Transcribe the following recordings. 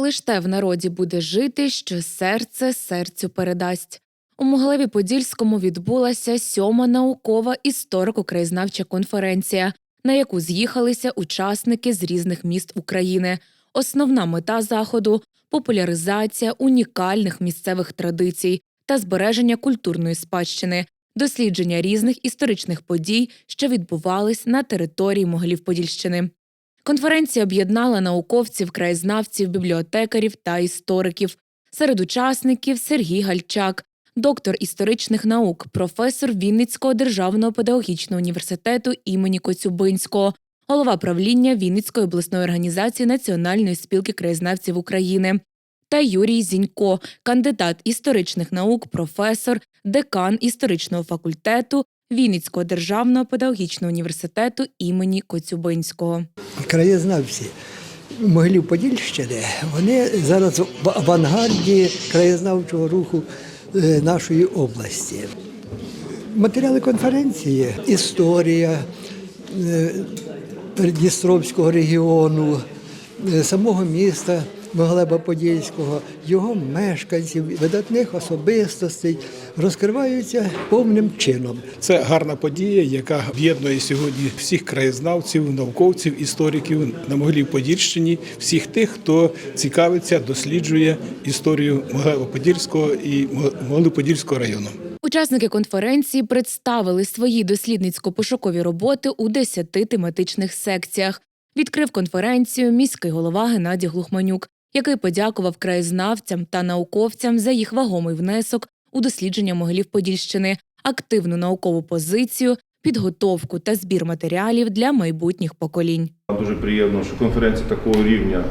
Лиш те в народі буде жити, що серце серцю передасть. У Могилеві Подільському відбулася сьома наукова історико-краєзнавча конференція, на яку з'їхалися учасники з різних міст України. Основна мета заходу популяризація унікальних місцевих традицій та збереження культурної спадщини, дослідження різних історичних подій, що відбувались на території Могилів-Подільщини. Конференція об'єднала науковців, краєзнавців, бібліотекарів та істориків. Серед учасників Сергій Гальчак, доктор історичних наук, професор Вінницького державного педагогічного університету імені Коцюбинського, голова правління Вінницької обласної організації Національної спілки краєзнавців України. Та Юрій Зінько, кандидат історичних наук, професор, декан історичного факультету Вінницького державного педагогічного університету імені Коцюбинського. краєзнавці Могилів Подільщини, вони зараз в авангарді краєзнавчого руху е, нашої області. Матеріали конференції, історія е, Придністровського регіону, е, самого міста Могилева Подільського, його мешканців, видатних особистостей розкриваються повним чином. Це гарна подія, яка об'єднує сьогодні всіх краєзнавців, науковців, істориків на Могилів-Подільщині, всіх тих, хто цікавиться, досліджує історію Могилева-Подільського і Могилів-Подільського району. Учасники конференції представили свої дослідницько-пошукові роботи у 10 тематичних секціях. Відкрив конференцію міський голова Геннадій Глухманюк, який подякував краєзнавцям та науковцям за їх вагомий внесок у дослідження могилів Подільщини, активну наукову позицію, підготовку та збір матеріалів для майбутніх поколінь. Дуже приємно, що конференція такого рівня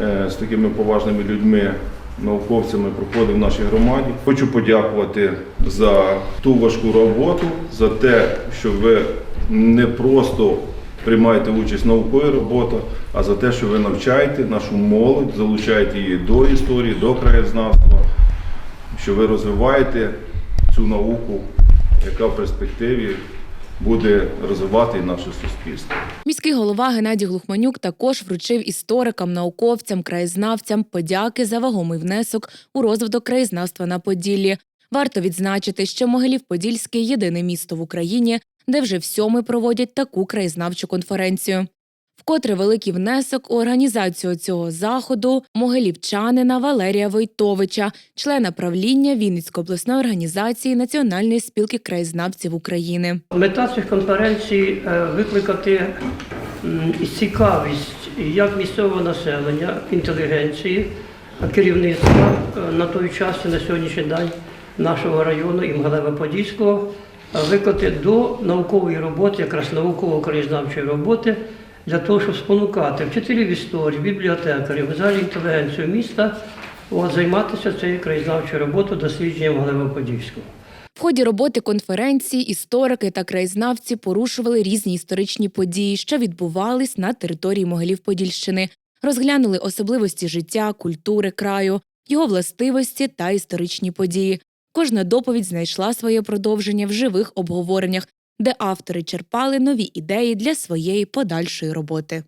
е, з такими поважними людьми, науковцями проходить в нашій громаді. Хочу подякувати за ту важку роботу, за те, що ви не просто приймаєте участь в науковій роботі, а за те, що ви навчаєте нашу молодь, залучаєте її до історії, до краєзнавства, що ви розвиваєте цю науку, яка в перспективі буде розвивати наше суспільство. Міський голова Геннадій Глухманюк також вручив історикам, науковцям, краєзнавцям подяки за вагомий внесок у розвиток краєзнавства на Поділлі. Варто відзначити, що Могилів-Подільський – єдине місто в Україні, де вже всьоми проводять таку краєзнавчу конференцію. Вкотре великий внесок у організацію цього заходу могилівчанина Валерія Войтовича, члена правління Вінницької обласної організації Національної спілки краєзнавців України. Мета цих конференцій е, викликати цікавість як місцевого населення, інтелігенції, керівництва е, на той час і на сьогоднішній день нашого району і Мгалева-Подільського, е, викликати до наукової роботи, якраз науково-краєзнавчої роботи, для того, щоб спонукати вчителів історії, бібліотекарів, взагалі інтелігенцію міста от, займатися цією краєзнавчою роботою дослідженням Мгалева-Подільського. В ході роботи конференції історики та краєзнавці порушували різні історичні події, що відбувались на території Могилів-Подільщини, розглянули особливості життя, культури краю, його властивості та історичні події. Кожна доповідь знайшла своє продовження в живих обговореннях, де автори черпали нові ідеї для своєї подальшої роботи.